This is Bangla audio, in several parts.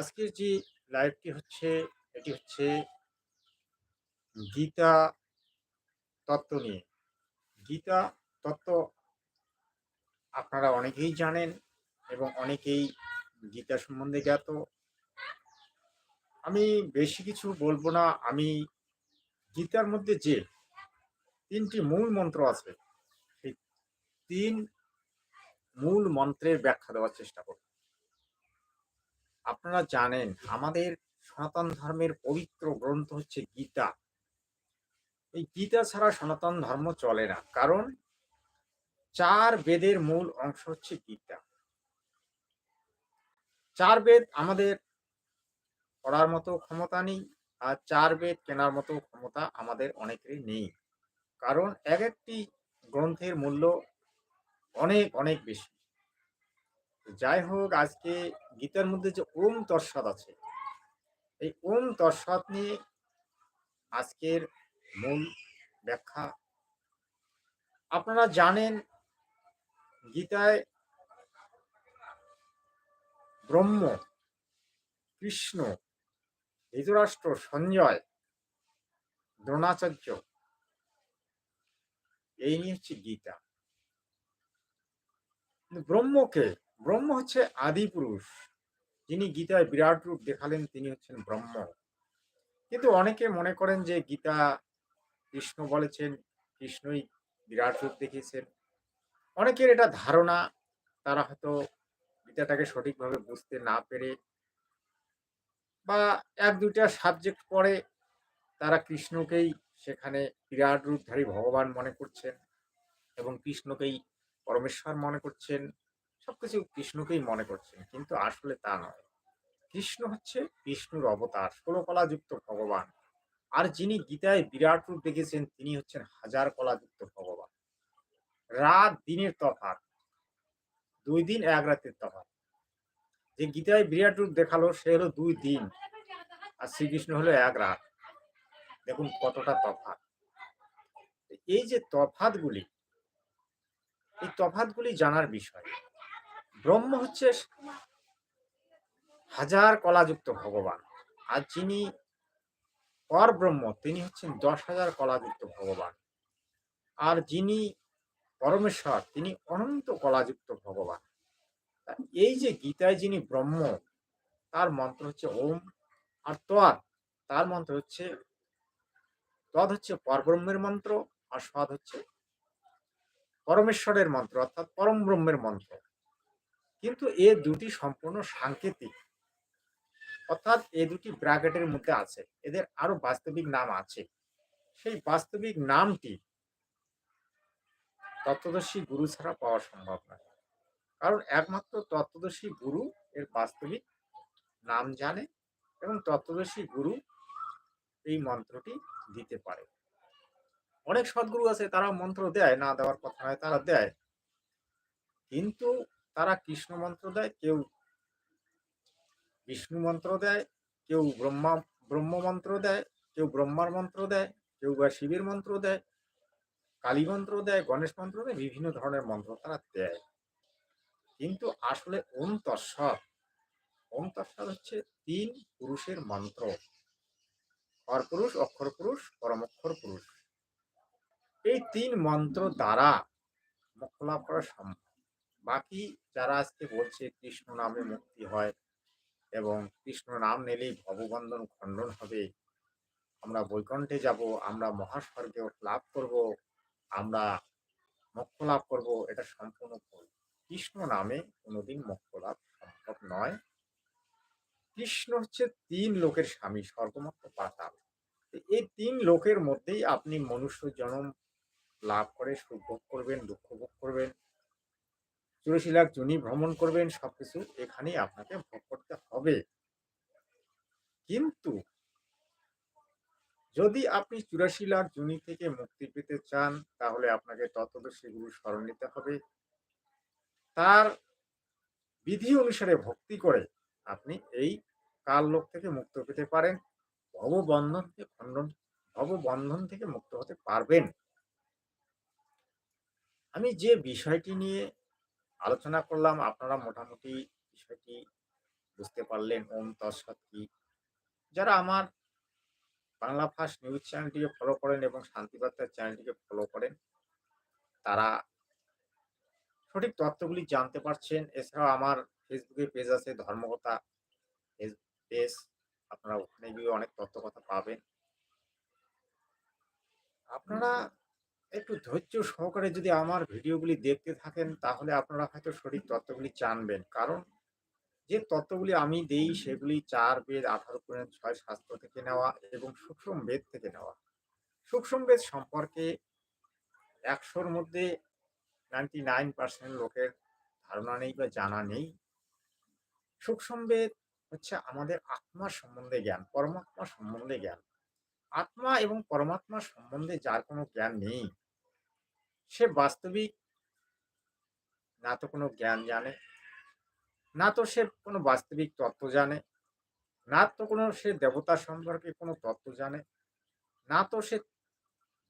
আজকের যে লাইভটি হচ্ছে, এটি হচ্ছে গীতা তত্ত্ব নিয়ে। গীতা তত্ত্ব আপনারা অনেকেই জানেন এবং অনেকেই গীতা সম্বন্ধে জ্ঞাত। আমি বেশি কিছু বলব না, আমি গীতার মধ্যে যে তিনটি মূল মন্ত্র আছে, সেই তিন মূল মন্ত্রের ব্যাখ্যা দেওয়ার চেষ্টা করব। আপনারা জানেন, আমাদের সনাতন ধর্মের পবিত্র গ্রন্থ হচ্ছে গীতা। এই গীতা ছাড়া সনাতন ধর্ম চলে না। কারণ চার বেদের মূল অংশ হচ্ছে গীতা। চার বেদ আমাদের পড়ার মতো ক্ষমতা নেই, আর চার বেদ কেনার মতো ক্ষমতা আমাদের অনেকেরই নেই। কারণ এক একটি গ্রন্থের মূল্য অনেক অনেক বেশি। যাই হোক আজকে গীতার মধ্যে যে ওম তৎসৎ আছে, এই ওম তৎসৎ নিয়ে আজকের মূল ব্যাখ্যা। আপনারা জানেন, গীতায় ব্রহ্ম, কৃষ্ণ, ধৃতরাষ্ট্র, সঞ্জয়, দ্রোণাচার্য, এই নিয়ে হচ্ছে গীতা। ব্রহ্মকে ব্রহ্ম হচ্ছে আদি পুরুষ। যিনি গীতায় বিরাট রূপ দেখালেন, তিনি হচ্ছেন ব্রহ্ম। কিন্তু অনেকে মনে করেন যে গীতা কৃষ্ণ বলেছেন, কৃষ্ণই বিরাট রূপ দেখিয়েছেন। অনেকের এটা ধারণা, তারা হয়তো গীতাটাকে সঠিকভাবে বুঝতে না পেরে বা এক দুইটা সাবজেক্ট পড়ে, তারা কৃষ্ণকেই সেখানে বিরাট রূপধারী ভগবান মনে করছেন এবং কৃষ্ণকেই পরমেশ্বর মনে করছেন। সবকিছু কৃষ্ণকেই মনে করছেন কিন্তু আসলে তা নয়। কৃষ্ণ হচ্ছে বিষ্ণুর অবতার ষোলো কলাযুক্ত ভগবান। আর যিনি গীতায় বিরাট রূপ দেখেছেন তিনি হচ্ছেন হাজার কলাযুক্ত ভগবান। রাত দিনের তফাৎ, দুই দিন এক রাতের তফাৎ। যে গীতায় বিরাট রূপ দেখাল, সে হলো দুই দিন, আর শ্রীকৃষ্ণ হলো এক রাত। দেখুন কতটা তফাৎ। এই যে তফাতগুলি এই তফাতগুলি জানার বিষয়। ব্রহ্ম হচ্ছে হাজার কলাযুক্ত ভগবান। আর যিনি পর ব্রহ্ম, তিনি হচ্ছেন দশ হাজার কলাযুক্ত ভগবান। আর যিনি পরমেশ্বর, তিনি অনন্ত কলাযুক্ত ভগবান। এই যে গীতায় যিনি ব্রহ্ম, তার মন্ত্র হচ্ছে ওম, আর তোয়াদ তার মন্ত্র হচ্ছে তদ হচ্ছে পরব্রহ্মের মন্ত্র, আর সদ হচ্ছে পরমেশ্বরের মন্ত্র, অর্থাৎ পরম ব্রহ্মের মন্ত্র। কিন্তু এ দুটি সম্পূর্ণ সাংকেতিক। অর্থাৎ এ দুটি ব্র্যাকেটের মধ্যে আছে। এদের আরও বাস্তবিক নাম আছে। সেই বাস্তবিক নামটি তত্ত্বদর্শী গুরু ছাড়া পাওয়া সম্ভব নয়। কারণ একমাত্র তত্ত্বদর্শী গুরু এর বাস্তবিক নাম জানে এবং তত্ত্বদর্শী গুরু এই মন্ত্রটি দিতে পারে। অনেক সদ্গুরু আছে তারা মন্ত্র দেয়, না দেওয়ার কথা নয়, তারা দেয়। কিন্তু তারা কৃষ্ণ মন্ত্র দেয়, কেউ বিষ্ণু মন্ত্র দেয়, কেউ ব্রহ্মা, ব্রহ্ম মন্ত্র দেয়, কেউ ব্রহ্মার মন্ত্র দেয়, কেউ বা শিবের মন্ত্র দেয়, কালী মন্ত্র দেয়, গণেশ মন্ত্র দেয়, বিভিন্ন ধরনের মন্ত্র তারা দেয়। কিন্তু আসলে ওম তৎসৎ ওম তৎসৎ হচ্ছে তিন পুরুষের মন্ত্র। অর পুরুষ, অক্ষর পুরুষ, পরমক্ষর পুরুষ। এই তিন মন্ত্র দ্বারা মোক্ষ লাভ করা সম্ভব। বাকি যারা আজকে বলছে কৃষ্ণ নামে মুক্তি হয় এবং কৃষ্ণ নাম নিলেই ভববন্ধন খণ্ডন হবে, আমরা বৈকণ্ঠে যাব, আমরা মহাস্বর্গে লাভ করব, আমরা মোক্ষ লাভ করব, এটা সম্পূর্ণ ভুল। কৃষ্ণ নামে কোনোদিন মোক্ষ লাভ সম্ভব নয়। কৃষ্ণ হচ্ছে তিন লোকের স্বামী স্বর্গমত্ত পাতাল। এই তিন লোকের মধ্যেই আপনি মনুষ্য জন্ম লাভ করে, সুখ ভোগ করবেন, দুঃখ ভোগ করবেন। চুরাশি লাখ জনি ভ্রমণ করবেন, সবকিছু এখানেই আপনাকে ভোগ করতে হবে। কিন্তু যদি আপনি চুরাশি লাখ জনি থেকে মুক্তি পেতে চান, তাহলে আপনাকে তত্ত্বদর্শী গুরু স্মরণ নিতে হবে। তার বিধি অনুসারে ভক্তি করে আপনি এই কাল লোক থেকে মুক্ত পেতে পারেন ভববন্ধন থেকে খণ্ডন, ভববন্ধন থেকে মুক্ত হতে পারবেন। আমি যে বিষয়টি নিয়ে আলোচনা করলাম, আপনারা মোটামুটি বিষয়টি বুঝতে পারলেন, ওম তৎসৎ কি? যারা আমার বাংলা ফার্স্ট নিউজ চ্যানেলটিকে ফলো করেন এবং শান্তিবার্তার চ্যানেলটিকে ফলো করেন, তারা সঠিক তথ্যগুলি জানতে পারছেন। এছাড়াও আমার ফেসবুকে পেজ আছে ধর্মকথা পেজ আপনারা ওখানে গিয়ে অনেক তথ্য কথা পাবেন। আপনারা একটু ধৈর্য সহকারে যদি আমার ভিডিওগুলি দেখতে থাকেন, তাহলে আপনারা হয়তো সঠিক তত্ত্বগুলি জানবেন। কারণ যে তত্ত্বগুলি আমি দেই, সেগুলি চার বেদ, আঠারো পয়েন্ট ছয় শাস্ত্র থেকে নেওয়া এবং সূক্ষ্ম বেদ থেকে নেওয়া। সূক্ষ্ম বেদ সম্পর্কে একশোর মধ্যে নাইনটি নাইন পার্সেন্ট লোকের ধারণা নেই বা জানা নেই। সূক্ষ্ম বেদ হচ্ছে আমাদের আত্মা সম্বন্ধে জ্ঞান, পরমাত্মা সম্বন্ধে জ্ঞান। আত্মা এবং পরমাত্মা সম্বন্ধে যার কোনো জ্ঞান নেই। সে বাস্তবিক না তো কোনো জ্ঞান জানে, না তো সে কোনো বাস্তবিক তত্ত্ব জানে, না তো কোনো সে দেবতা সম্পর্কে কোনো তত্ত্ব জানে, না তো সে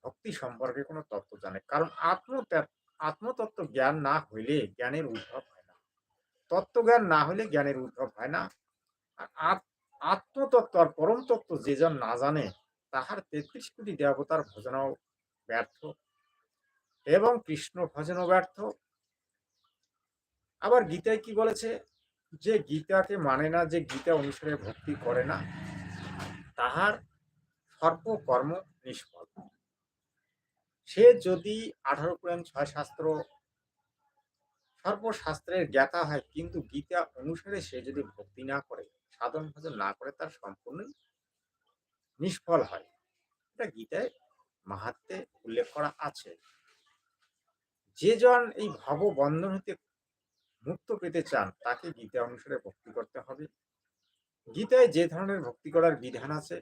ভক্তি সম্পর্কে কোনো তত্ত্ব জানে। কারণ আত্ম আত্মতত্ত্ব জ্ঞান না হইলে জ্ঞানের উদ্ভব হয় না। তত্ত্বজ্ঞান না হলে জ্ঞানের উদ্ভব হয় না। আর আত্মতত্ত্ব আর পরম তত্ত্ব যে জন না জানে, তাহার তেত্রিশ কোটি দেবতার ভজনাও ব্যর্থ। এবং কৃষ্ণ ভজনও ব্যর্থ। আবার গীতায় কি বলেছে? যে গীতাকে মানে না, যে গীতা অনুসারে ভক্তি করে না, তাহার সর্বকর্ম নিষ্ফল। সে যদি আঠারো পুরাণ ছয় শাস্ত্র সর্বশাস্ত্রের জ্ঞাতা হয়, কিন্তু গীতা অনুসারে সে যদি ভক্তি না করে, সাধন ভজন না করে, তার সম্পূর্ণই নিষ্ফল হয়। এটা গীতায় মাহাত্মে উল্লেখ করা আছে। যে জন এই ভব বন্ধন হতে মুক্ত পেতে চান, তাকে গীতা অনুসারে ভক্তি করতে হবে। গীতায় যে ধরনের ভক্তি করার বিধান আছে,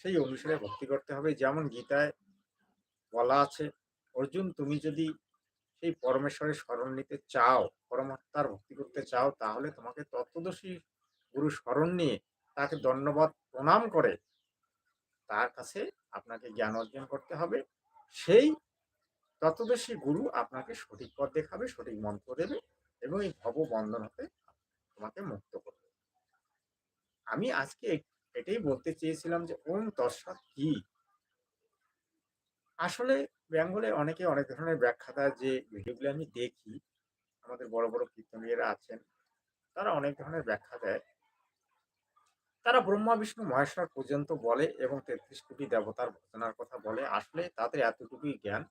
সেই অনুসারে ভক্তি করতে হবে। যেমন গীতায় বলা আছে, অর্জুন, তুমি যদি সেই পরমেশ্বরের স্মরণ নিতে চাও, পরমাত্মার ভক্তি করতে চাও, তাহলে তোমাকে তত্ত্বদর্শী গুরু স্মরণ নিয়ে তাকে ধন্যবাদ প্রণাম করে তার কাছে আপনাকে জ্ঞান অর্জন করতে হবে। সেই তত্ত্বদর্শী গুরু আপনাকে সঠিক পথ দেখাবে, সঠিক মন্ত্র দেবে এবং এই ভব বন্ধন হতে তোমাকে মুক্ত করবে। আমি আজকে এটাই বলতে চেয়েছিলাম যে ওম তৎসৎ কি? আসলে বেঙ্গলে অনেকে অনেক ধরনের ব্যাখ্যা দেয় যে ভিডিওগুলো আমি দেখি, আমাদের বড় বড় কীর্তনীয়রা আছেন, তারা অনেক ধরনের ব্যাখ্যা দেয়। তারা ব্রহ্মা, বিষ্ণু, মহেশ্বর পর্যন্ত বলে এবং তেত্রিশ কোটি দেবতার ভজনার কথা বলে। আসলে তাদের এতটুকুই জ্ঞান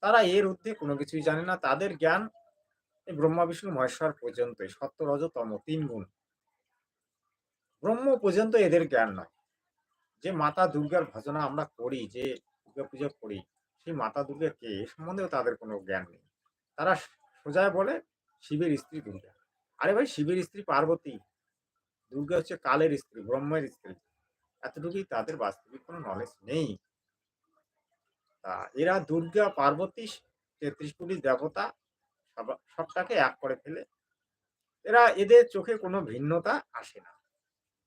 তারা এর ঊর্ধ্বে কোনো কিছুই জানে না। তাদের জ্ঞান ব্রহ্মা, বিষ্ণু, মহেশ্বর পর্যন্তই সত্য, রজতম তিন গুণ। ব্রহ্ম পর্যন্ত এদের জ্ঞান নয়। যে মাতা দুর্গার ভজনা আমরা করি, যে দুর্গা পুজো করি, সেই মাতা দুর্গা কে, এ সম্বন্ধেও তাদের কোনো জ্ঞান নেই। তারা সোজায় বলে, শিবের স্ত্রী দুর্গা। আরে ভাই, শিবের স্ত্রী পার্বতী। দুর্গা হচ্ছে কালের স্ত্রী, ব্রহ্মের স্ত্রী। এতটুকুই তাদের বাস্তবিক কোনো নলেজ নেই। এরা দুর্গা পার্বতী, তেত্রিশ কোটি দেবতা সবটাকে এক করে ফেলে। এরা, এদের চোখে কোনো ভিন্নতা আসে না।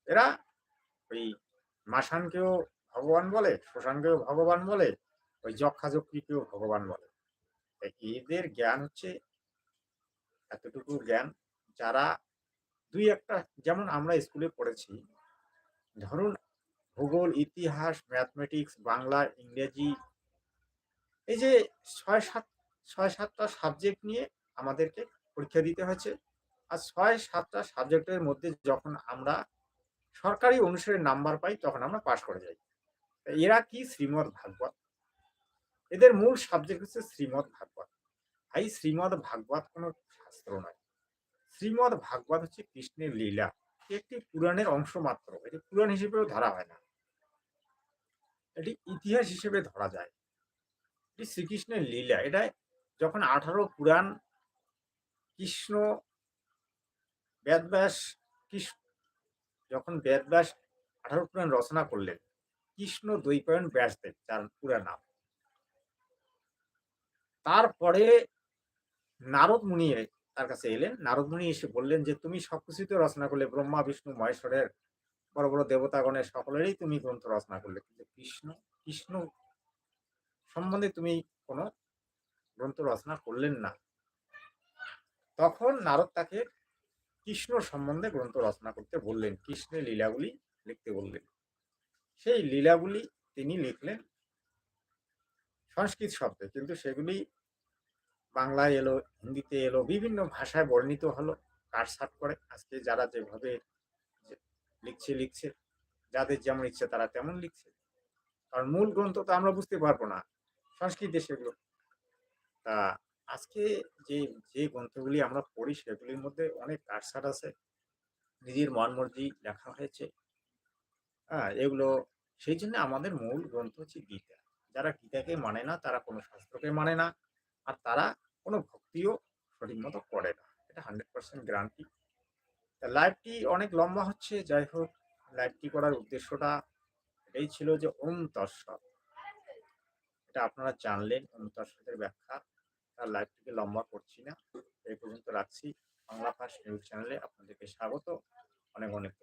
এরা ওই মাসানকেও ভগবান বলে, শ্মশানকেও ভগবান বলে, ওই যক্ষাযক্ষীকেও ভগবান বলে। এদের জ্ঞান হচ্ছে এতটুকু জ্ঞান যারা দুই একটা, যেমন আমরা স্কুলে পড়েছি, ধরুন ভূগোল, ইতিহাস, ম্যাথমেটিক্স, বাংলা, ইংরেজি এই যে ছয় সাত, ছয় সাতটা সাবজেক্ট নিয়ে আমাদেরকে পরীক্ষা দিতে হয়েছে। আর ছয় সাতটা সাবজেক্টের মধ্যে যখন আমরা সরকারি অনুসারে নাম্বার পাই, তখন আমরা পাশ করে যাই। এরা কি শ্রীমদ ভাগবত? এদের মূল সাবজেক্ট হচ্ছে শ্রীমদ ভাগবত। ভাই, শ্রীমদ ভাগবত কোনো শাস্ত্র নয়। শ্রীমদ ভাগবত হচ্ছে কৃষ্ণের লীলা। একটি পুরাণের অংশ মাত্র। এটি পুরাণ হিসেবেও ধরা হয় না। এটি ইতিহাস হিসেবে ধরা যায়। শ্রীকৃষ্ণের লীলা, এটা যখন আঠারো পুরাণ কৃষ্ণ বেদব্যাস কৃষ্ণ যখন বেদব্যাস আঠারো পুরাণ রচনা করলেন, কৃষ্ণ দ্বৈপায়ন ব্যাসদেব তার পুরা নাম। তারপরে নারদ মুনি তার কাছে এলেন। নারদ মুনি এসে বললেন যে, তুমি সবকিছু তো রচনা করলে, ব্রহ্মা, বিষ্ণু, মহেশ্বরের, বড় বড় দেবতাগণের সকলেরই তুমি গ্রন্থ রচনা করলে। কিন্তু কৃষ্ণ কৃষ্ণ সম্বন্ধে তুমি কোনো গ্রন্থ রচনা করলেন না। তখন নারদ তাকে কৃষ্ণ সম্বন্ধে গ্রন্থ রচনা করতে বললেন। কৃষ্ণের লীলাগুলি লিখতে বললেন। সেই লীলাগুলি তিনি লিখলেন সংস্কৃত শব্দে। কিন্তু সেগুলি বাংলায় এলো, হিন্দিতে এলো, বিভিন্ন ভাষায় বর্ণিত হলো কাটসাট করে। আজকে যারা যেভাবে লিখছে লিখছে, যাদের যেমন ইচ্ছে তারা তেমন লিখছে। কারণ মূল গ্রন্থ তো আমরা বুঝতে পারব না। সংস্কৃতে সেগুলো। তা আজকে যে যে গ্রন্থগুলি আমরা পড়ি সেগুলির মধ্যে অনেক কাটসাট আছে। নিজের মন মর্জি লেখা হয়েছে। হ্যাঁ এগুলো সেই জন্য আমাদের মূল গ্রন্থ হচ্ছে গীতা। যারা গীতাকে মানে না, তারা কোনো শাস্ত্রকে মানে না, আর তারা কোনো ভক্তিও সঠিক মতো করে না। এটা হান্ড্রেড পার্সেন্ট গ্যারান্টি। লাইভটি অনেক লম্বা হচ্ছে, যাই হোক লাইভটি করার উদ্দেশ্যটা এটাই ছিল যে, ওম তৎসৎ। এটা আপনারা জানলেন অমিতার সাথে ব্যাখ্যা। তার লাইভটিকে লম্বা করছি না। এই পর্যন্ত রাখছি। বাংলা ফার্স্ট নিউজ চ্যানেলে আপনাদেরকে স্বাগত। অনেক অনেক